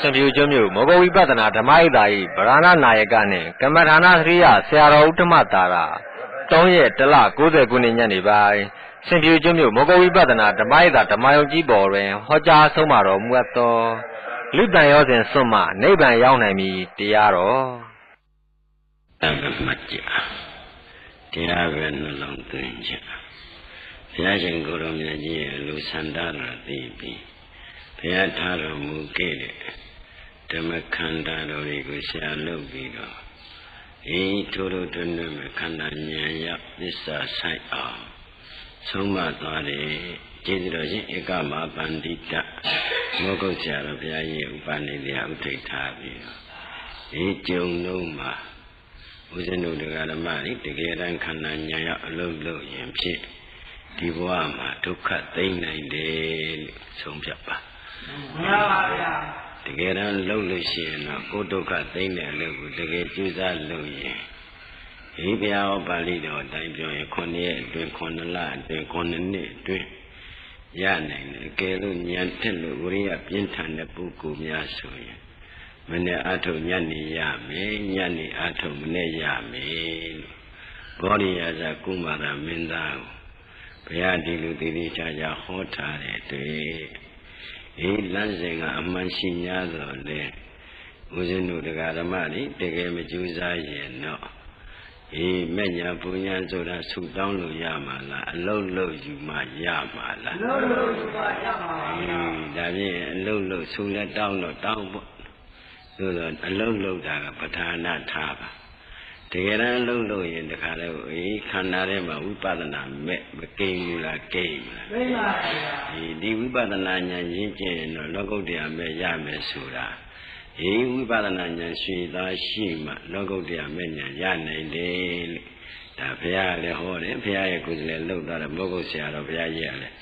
စံပြူကျွန်းမြို့မောဂဝိပဿနာဓမ္မဣတာဤဗရဏနာယကနှင့်ကမ္မဌာနသရိယဆရာတော်ဥတ္တမတာရာ3ရက်တလ90ခုနှစ်ညနေပိုင်းစင်ပြူကျွန်းမြို့မောဂဝိပဿနာဓမ္မဣတာဓမ္မယုံကြီးပေါ်တွင်ဟောကြားဆုံးမတော်မူအပ်သောလူတန်ရောစဉ်စွန့်မှနိဗ္ဗာန်ရောက်နိုင်မည်တရားတော်တံကမှတ်ကြတရားပဲနှလုံးသွင်းကြဘုရားရှင်ကိုယ်တော်မြတ်ကြီးရဲ့လူဆန္ဒတော်သိပြီးဘုရားထားတော်မူခဲ့တဲ့ ဓမ္မခန္ဓာတော်တွေကိုရှာလုပ်ပြီးတော့အေးထိုးထိုးတွန်းတွန်းခန္ဓာဉာဏ်ရောက်သစ္စာဆိုင်အောင်ဆုံးမသွားတယ်ကျေးဇူးတော်ရှင်ဧကမပန္တိတမောဂုတ်ဆရာတော်ဘုရားကြီးဥပနိဒေယဥထိတ်ထားပြီးတော့ဒီကြုံလုံးမှာဦးဇင်းတို့တရားဓမ္မတွေတကယ်တမ်းခန္ဓာညာရောက်အလုံးလုံးရင်ဖြစ်ဒီဘဝမှာဒုက္ခသိမ့်နိုင်တယ်လို့ဆုံးဖြတ်ပါမှန်ပါဗျာ တကယ်တမ်းလုံးလို့ရှိရင်တော့ကိုယ်ဒုက္ခသိမ့်တဲ့အလုပ်ကိုတကယ်ကြိုးစားလုပ်ရင်ဒီဘုရားဟောပါဠိတော်အတိုင်းပြောရင်9ရက်အတွင်း9လအတွင်း9နှစ်အတွင်းရနိုင်တယ်အကယ်လို့ဉာဏ်ထက်လို့ဝိရိယပြင်းထန်တဲ့ပုဂ္ဂိုလ်များဆိုရင်မနေ့အထုညနေရမယ်ညနေအထုမနေ့ရမယ်လို့ဘောရိယာဇကုမာရမင်းသားကိုဘုရားဒီလိုတည်တည်ချာချာဟောထားတဲ့တွေ့ ဒီလမ်းစဉ်ကအမှန်ရှိ냐တော့လေဦးဇင်းတို့တရားဓမ္မတွေတကယ်မကြိုးစားရင်တော့အေးမဲ့ညာပူညာဆိုတာဆူတောင်းလို့ရမှာလားအလုတ်လုတ်ယူမှရမှာလားအလုတ်လုတ်ယူမှရမှာပါဗျာဒါဖြင့်အလုတ်လုတ်ဆူလက်တောင်းတော့တောင်းပေါ့သို့သောအလုံးလုံးတာကပဋ္ဌာနာထားပါ တကယ်တမ်းအလုံးလုံးရင်တခါလဲအေးခန္ဓာထဲမှာဝိပဿနာမဲ့မကိန်းဘူးလားကိန်းဘူးလားကိန်းပါဗျာဒီဒီဝိပဿနာဉာဏ်ရင်းကျင်တော့လောကုတ္တရာမဲ့ရမယ်ဆိုတာအေးဝိပဿနာဉာဏ်ရှိသားရှိမှလောကုတ္တရာမဲ့ဉာဏ်ရနိုင်တယ်လို့ဒါဘုရားလည်းဟောတယ်ဘုရားရဲ့ကိုယ်စလဲလှုပ်သွားတယ်မောဂုတ်ဆရာတော်ဘုရားကြီးကလည်း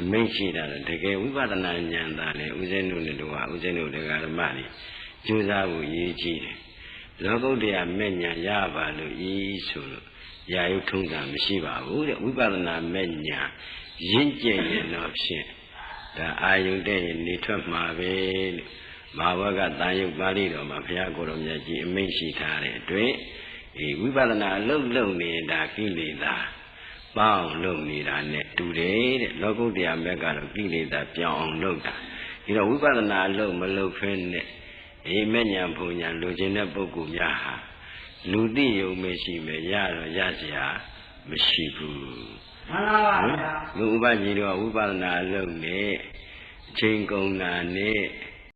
အမိန့်ရှိတာတကယ်ဝိပဿနာဉာဏ်သာလေဥစဉ်တို့နဲ့တို့ဟာဥစဉ်တို့တရားဓမ္မတွေကြိုးစားဖို့ရည်ကြီးတယ် လောကုတ္တရာမဲ့ညာရပါလို့ဤဆိုလို့ရာယုထုံးတာမရှိပါဘူးတဲ့ဝိပဿနာမဲ့ညာရင့်ကျက်ရင်တော့ဖြင့်ဒါအာယုန်တဲ့ရင်နေထွက်မှာပဲလို့မာဝကတန်ယုတ်ပါဠိတော်မှာဘုရားကိုယ်တော်မြတ်ကြီးအမိန့်ရှိထားတဲ့အတွက်ဒီဝိပဿနာအလုံးလုံးနေတာကိလေသာပေါင်းလုံးနေတာနဲ့တူတယ်တဲ့လောကုတ္တရာမဲ့ကတော့ကိလေသာပြောင်းအောင်လုပ်တာဒီတော့ဝိပဿနာအလုံးမလုပ်ဖဲနဲ့ အေးမဲ့ညာဘုံညာလူချင်းတဲ့ပုဂ္ဂိုလ်များဟာလူသိယုံမရှိမယ်ရတော့ရเสียမရှိဘူးမှန်ပါပါဗျာလူဥပကြီးတော့ဝိပဿနာအလုပ်နဲ့အချိန်ကုန်တာနဲ့